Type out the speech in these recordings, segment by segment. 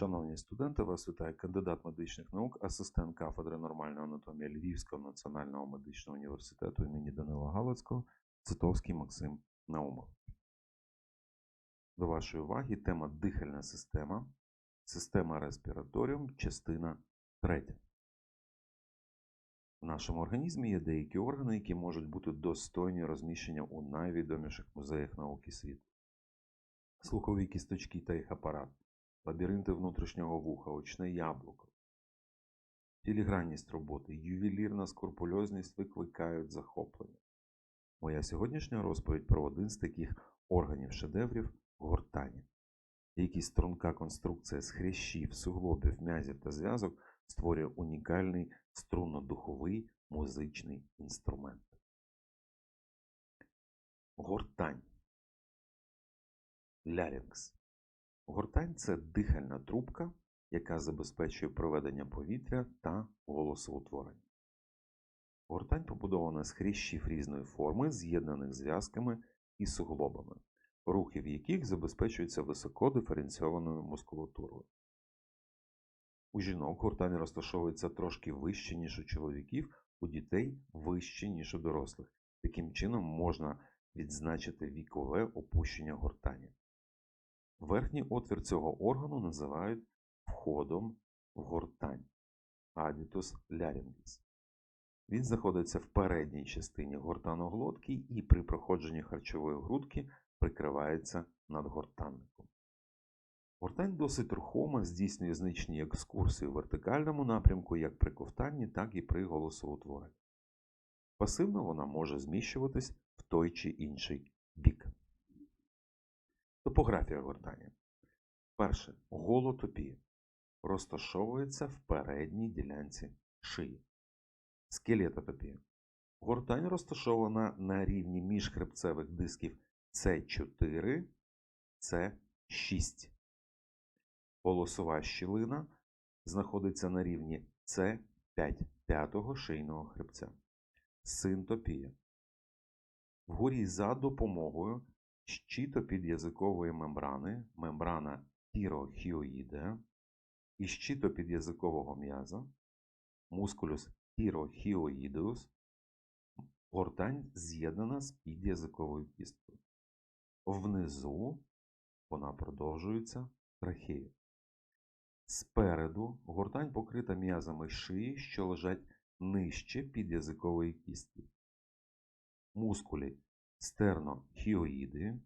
Шановні студенти, вас вітає кандидат медичних наук, асистент кафедри нормальної анатомії Львівського національного медичного університету імені Данила Галицького, Цитовський Максим Наумов. До вашої уваги тема дихальна система, система респіраторіум, частина 3. В нашому організмі є деякі органи, які можуть бути достойні розміщення у найвідоміших музеях науки світу. Слухові кісточки та їх апарат лабіринти внутрішнього вуха, очне яблуко. Філігранність роботи, ювелірна скрупульозність викликають захоплення. Моя сьогоднішня розповідь про один з таких органів шедеврів гортані. Який струнка конструкція з хрящів, суглобів, м'язів та зв'язок створює унікальний струнно-духовий музичний інструмент. Гортань. Лярінгс. Гортань це дихальна трубка, яка забезпечує проведення повітря та голосоутворення. Гортань побудована з хрящів різної форми, з'єднаних зв'язками і суглобами, рухи в яких забезпечуються високо диференційованою мускулатурою. У жінок гортань розташовується трошки вище, ніж у чоловіків, у дітей вище, ніж у дорослих. Таким чином можна відзначити вікове опущення гортані. Верхній отвір цього органу називають входом в гортань Additus laryngis. Він знаходиться в передній частині гортаноглотки і при проходженні харчової грудки прикривається надгортанником. Гортань досить рухома, здійснює значні екскурсії у вертикальному напрямку як при ковтанні, так і при голосоутворенні. Пасивно вона може зміщуватись в той чи інший бік. Топографія гортані. Перше. Голотопія. Розташовується в передній ділянці шиї. Скелетотопія. Гортань розташована на рівні міжхребцевих дисків С4, С6. Голосова щілина знаходиться на рівні С5 п'ятого шийного хребця. Синтопія. Вгорі за допомогою щитопід'язикової мембрани, мембрана тірохіоїде і щитопід'язикового м'яза, мускулюс тірохіоїдеус, гортань з'єднана з під'язиковою кісткою. Внизу вона продовжується трахею. Спереду гортань покрита м'язами шиї, що лежать нижче під'язикової кістки. Мускулі стернохіоїди,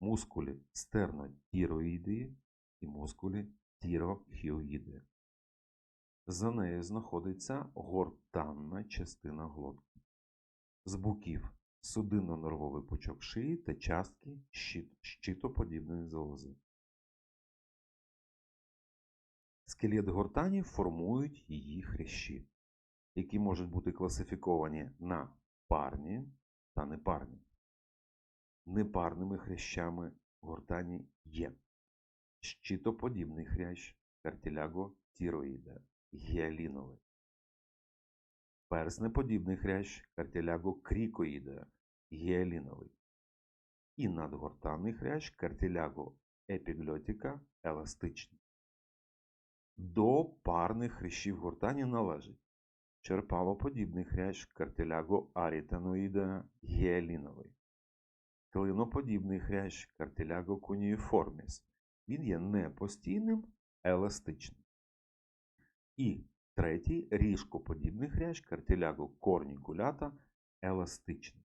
мускулі стернотіроїди і мускулі тірохіоїди. За нею знаходиться гортанна частина глотки. З боків судинно-нервовий пучок шиї та частки щитоподібної залози. Скелет гортані формують її хрящі, які можуть бути класифіковані на парні та непарні. Непарними хрящами гортані є щитоподібний хрящ картіляго тіроїда, гіаліновий, перснеподібний хрящ картіляго крікоїда, гіаліновий. І надгортанний хрящ картіляго епіглотіка еластичний. До парних хрящів гортані належить черпалоподібний хрящ картіляго арітаноїда гіаліновий, клиноподібний хрящ картіляго кунієформіс. Він є непостійним, еластичним. І третій ріжкоподібний хрящ картіляго корнікулята еластичний.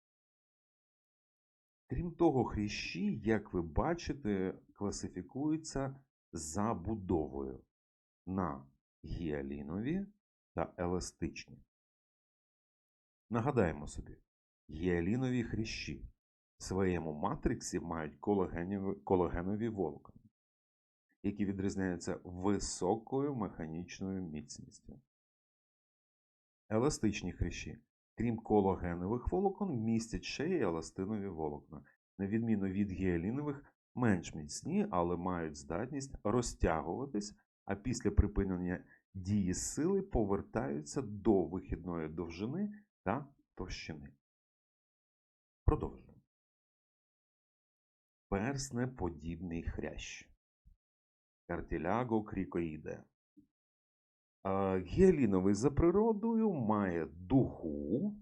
Крім того, хрящі, як ви бачите, класифікуються забудовою на гіалінові та еластичні. Нагадаємо собі, гіалінові хрящі своєму матриксі мають колагенові, колагенові волокна, які відрізняються високою механічною міцністю. Еластичні хрящі, крім колагенових волокон, містять ще й еластинові волокна, на відміну від гіалінових, менш міцні, але мають здатність розтягуватись, а після припинення дії сили повертаються до вихідної довжини та товщини. Продовжуємо. Перснеподібний хрящ. картіляго крікоїде. Гіаліновий за природою має дугу,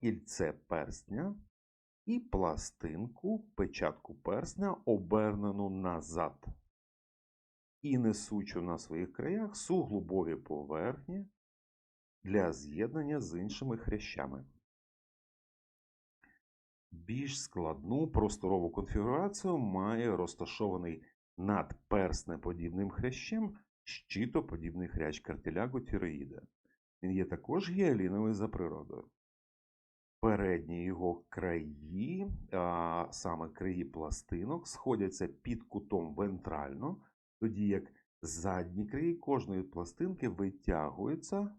кільце персня і пластинку, печатку персня, обернену назад. І несучу на своїх краях суглобові поверхні для з'єднання з іншими хрящами. Більш складну просторову конфігурацію має розташований над перснеподібним хрящем щитоподібний хрящ картиляго тіроїда. Він є також гіаліновий за природою. Передні його краї, а саме краї пластинок, сходяться під кутом вентрально, тоді як задні краї кожної пластинки витягуються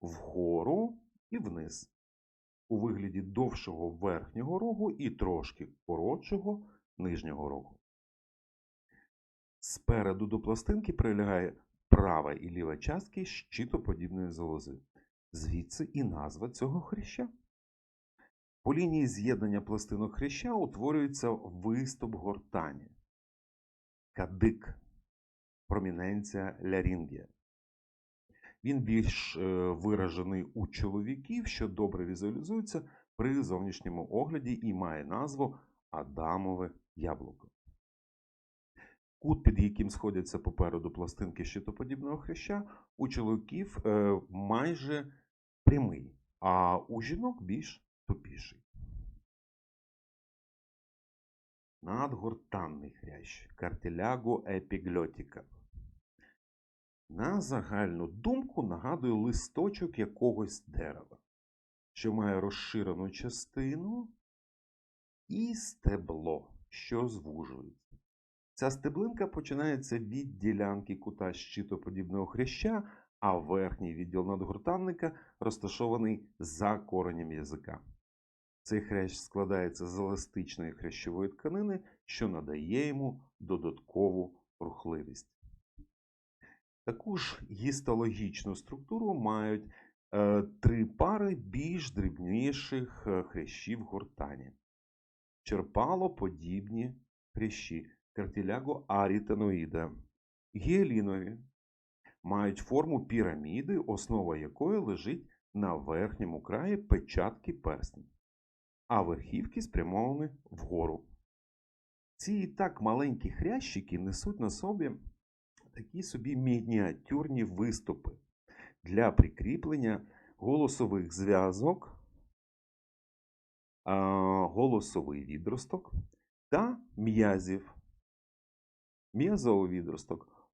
вгору і вниз у вигляді довшого верхнього рогу і трошки коротшого нижнього рогу. Спереду до пластинки прилягає права і ліва частки щитоподібної залози. Звідси і назва цього хряща. По лінії з'єднання пластинок хряща утворюється виступ гортані. Кадик. Проміненція лярінгія. Він більш е, виражений у чоловіків, що добре візуалізується при зовнішньому огляді і має назву Адамове яблуко. Кут, під яким сходяться попереду пластинки щитоподібного хряща, у чоловіків е, майже прямий, а у жінок більш тупіший. Надгортанний хрящ картеляго епіглотіка. На загальну думку нагадує листочок якогось дерева, що має розширену частину і стебло, що звужується. Ця стеблинка починається від ділянки кута щитоподібного хряща, а верхній відділ надгортанника розташований за коренем язика. Цей хрящ складається з еластичної хрящової тканини, що надає йому додаткову рухливість. Таку ж гістологічну структуру мають е, три пари більш дрібніших е, хрящів гортані. Черпалоподібні хрящі картіляго арітеноїда. Гіалінові мають форму піраміди, основа якої лежить на верхньому краї печатки персня, а верхівки спрямовані вгору. Ці і так маленькі хрящики несуть на собі такі собі мініатюрні виступи для прикріплення голосових зв'язок, голосовий відросток та м'язів. М'язовий відросток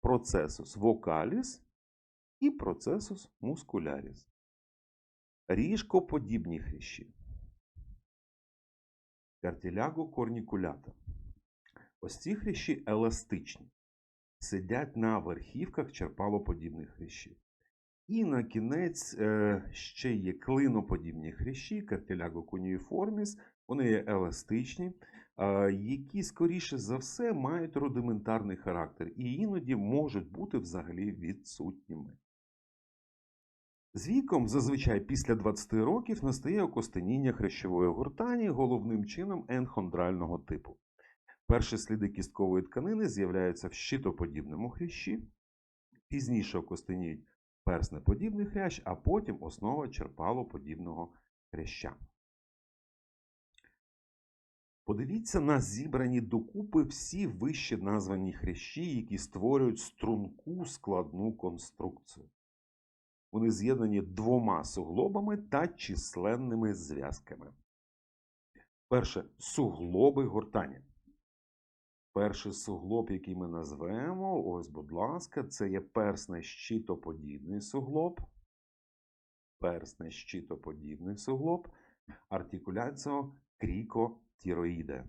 процесус вокаліс і процесус мускуляріс. Ріжкоподібні хрящі. Картіляго корнікулята. Ось ці хрящі еластичні сидять на верхівках черпалоподібних хрящів. І на кінець е, ще є клиноподібні хрящі, картеляго куніформіс, вони є еластичні, е, які, скоріше за все, мають рудиментарний характер і іноді можуть бути взагалі відсутніми. З віком, зазвичай після 20 років, настає окостеніння хрящової гортані головним чином енхондрального типу. Перші сліди кісткової тканини з'являються в щитоподібному хрящі, пізніше окостеніють перснеподібний хрящ, а потім основа черпалоподібного хряща. Подивіться на зібрані докупи всі вище названі хрящі, які створюють струнку складну конструкцію. Вони з'єднані двома суглобами та численними зв'язками. Перше суглоби гортані. Перший суглоб, який ми назвемо, ось, будь ласка, це є персне щитоподібний суглоб. Персне щитоподібний суглоб, артикуляціо крікотіроїде.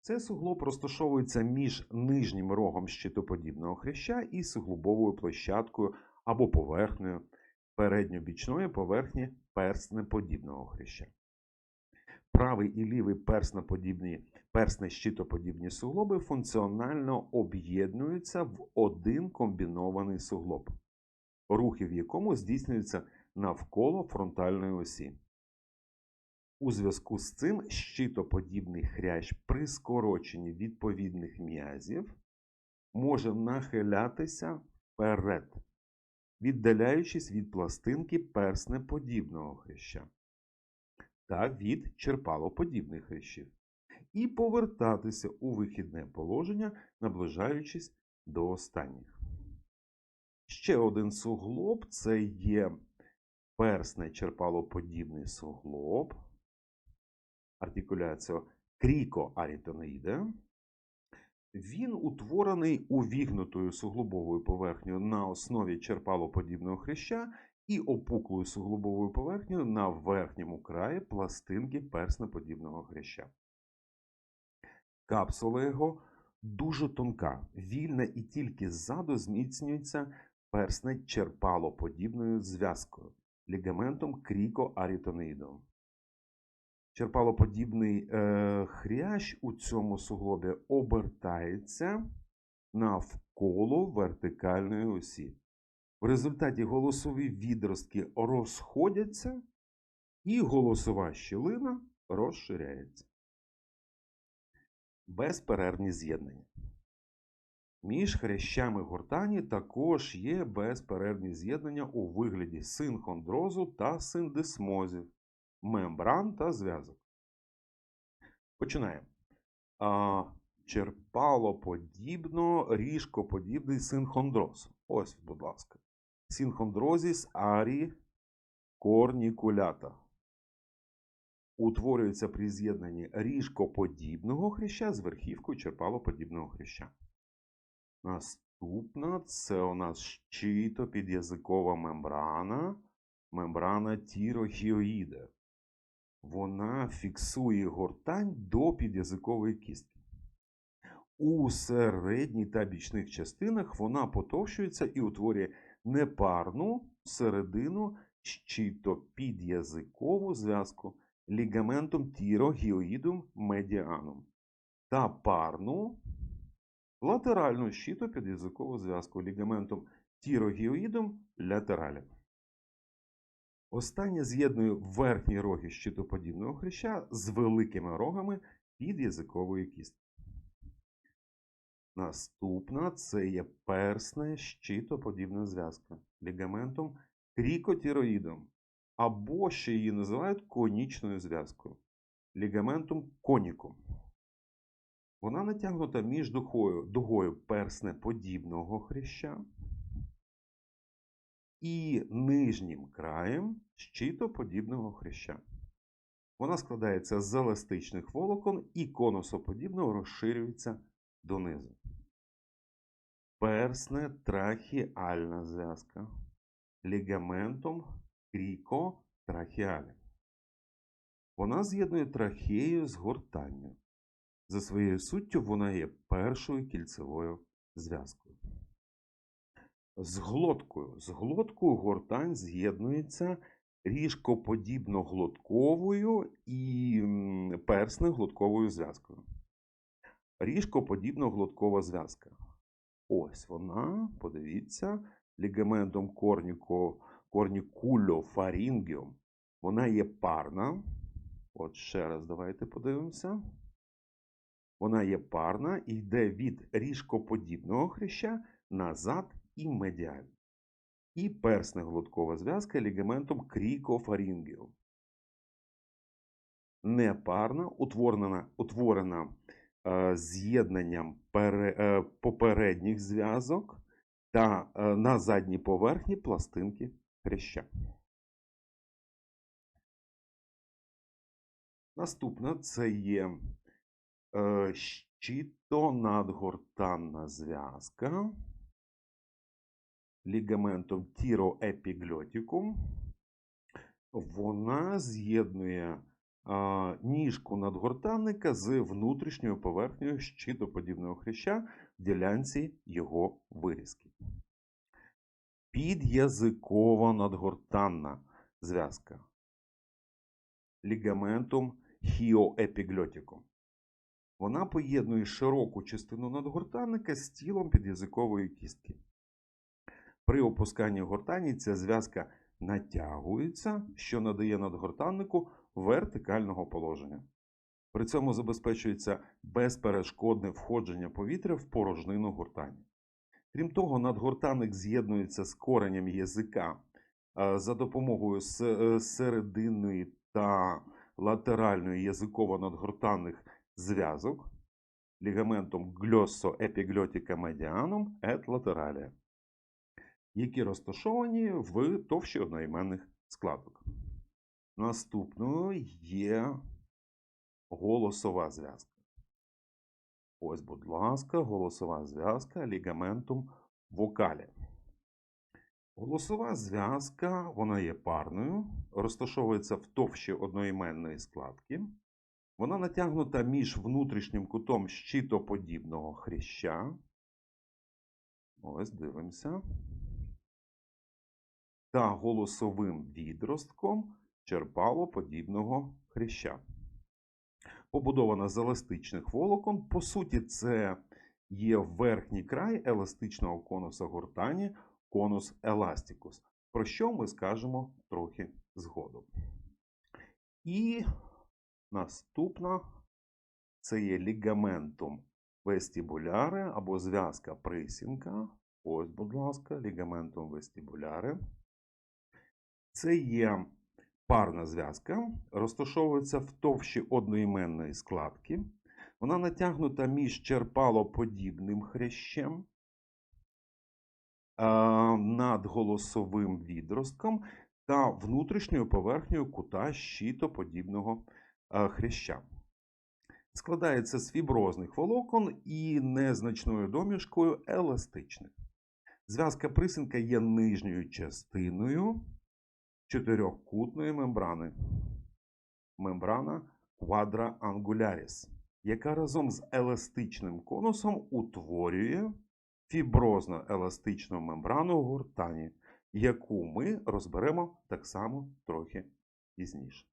Цей суглоб розташовується між нижнім рогом щитоподібного хряща і суглобовою площадкою або поверхнею передньобічної поверхні перснеподібного хряща. Правий і лівий персноподібні, персне-щитоподібні суглоби функціонально об'єднуються в один комбінований суглоб, рухи в якому здійснюються навколо фронтальної осі. У зв'язку з цим щитоподібний хрящ при скороченні відповідних м'язів може нахилятися вперед, віддаляючись від пластинки перснеподібного хряща та від черпалоподібних хрящів, і повертатися у вихідне положення, наближаючись до останніх. Ще один суглоб це є персне черпалоподібний суглоб, артикуляція кріко-арітонеїде. Він утворений увігнутою суглобовою поверхнею на основі черпалоподібного хряща і опуклою суглобовою поверхнею на верхньому краї пластинки перснеподібного хряща. Капсула його дуже тонка, вільна і тільки ззаду зміцнюється персне черпалоподібною зв'язкою лігаментом кріко-арітонеїдом. Черпалоподібний е, хрящ у цьому суглобі обертається навколо вертикальної осі. В результаті голосові відростки розходяться, і голосова щілина розширяється. Безперервні з'єднання. Між хрящами гортані також є безперервні з'єднання у вигляді синхондрозу та синдесмозів, мембран та зв'язок. Починаємо. Черпалоподібно, ріжкоподібний синхондроз. Ось, будь ласка. Синхондрозіс арі корнікулята. Утворюється при з'єднанні ріжкоподібного хряща з верхівкою черпалоподібного хряща. Наступна це у нас щитопід'язикова мембрана, мембрана тірохіоїда. Вона фіксує гортань до під'язикової кістки. У середній та бічних частинах вона потовщується і утворює непарну середину щитопід'язикову зв'язку лігаментом тірогіоїдум медіанум та парну латеральну щитопід'язикову зв'язку лігаментом тірогіоїдум латералем. Останнє з'єднує верхні роги щитоподібного хряща з великими рогами під'язикової кістки. Наступна це є персна щитоподібна зв'язка лігаментом крікотіроїдом, або ще її називають конічною зв'язкою лігаментом конікум. Вона натягнута між дугою, дугою перснеподібного хряща і нижнім краєм щитоподібного хряща. Вона складається з еластичних волокон і конусоподібно розширюється донизу. Персне трахіальна зв'язка лігаментом кріко-трахіалем. Вона з'єднує трахею з гортанню. За своєю суттю вона є першою кільцевою зв'язкою. З глоткою. З глоткою гортань з'єднується ріжкоподібно-глотковою і персно-глотковою зв'язкою. Ріжкоподібно-глоткова зв'язка. Ось вона, подивіться, лігаментом корніко, корнікульофарінгіум. Вона є парна. От ще раз давайте подивимося. Вона є парна і йде від ріжкоподібного хряща назад і медіально. І персно-глоткова зв'язка лігаментом крікофарінгіум. Непарна, утворена, утворена з'єднанням е, попередніх зв'язок та е, на задній поверхні пластинки хряща. Наступна це є е, щитонадгортанна зв'язка лігаментом тіроепігльотікум. Вона з'єднує ніжку надгортанника з внутрішньою поверхнею щитоподібного хряща в ділянці його вирізки. Під'язикова надгортанна зв'язка лігаментом хіоепігльотікум. Вона поєднує широку частину надгортанника з тілом під'язикової кістки. При опусканні гортані ця зв'язка натягується, що надає надгортаннику вертикального положення. При цьому забезпечується безперешкодне входження повітря в порожнину гуртання. Крім того, надгуртанник з'єднується з коренем язика за допомогою е, серединної та латеральної язиково-надгуртанних зв'язок лігаментом гльосо-епігльотіка медіанум et lateralia, які розташовані в товщі одноіменних складок. Наступною є голосова зв'язка. Ось, будь ласка, голосова зв'язка лігаментум вокалі. Голосова зв'язка, вона є парною, розташовується в товщі одноіменної складки. Вона натягнута між внутрішнім кутом щитоподібного хряща. Ось дивимося. Та голосовим відростком черпалоподібного хряща. Побудована з еластичних волокон. По суті, це є верхній край еластичного конуса гуртані, конус еластикус, про що ми скажемо трохи згодом. І наступна це є лігаментум вестибуляре або зв'язка присінка. Ось, будь ласка, лігаментум вестибуляре. Це є парна зв'язка, розташовується в товщі одноіменної складки. Вона натягнута між черпалоподібним хрящем над голосовим відростком та внутрішньою поверхнею кута щитоподібного хряща. Складається з фіброзних волокон і незначною домішкою еластичних. Зв'язка присинка є нижньою частиною чотирьохкутної мембрани. Мембрана quadraangularis, яка разом з еластичним конусом утворює фіброзно-еластичну мембрану гуртані, яку ми розберемо так само трохи пізніше.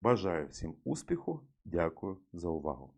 Бажаю всім успіху. Дякую за увагу.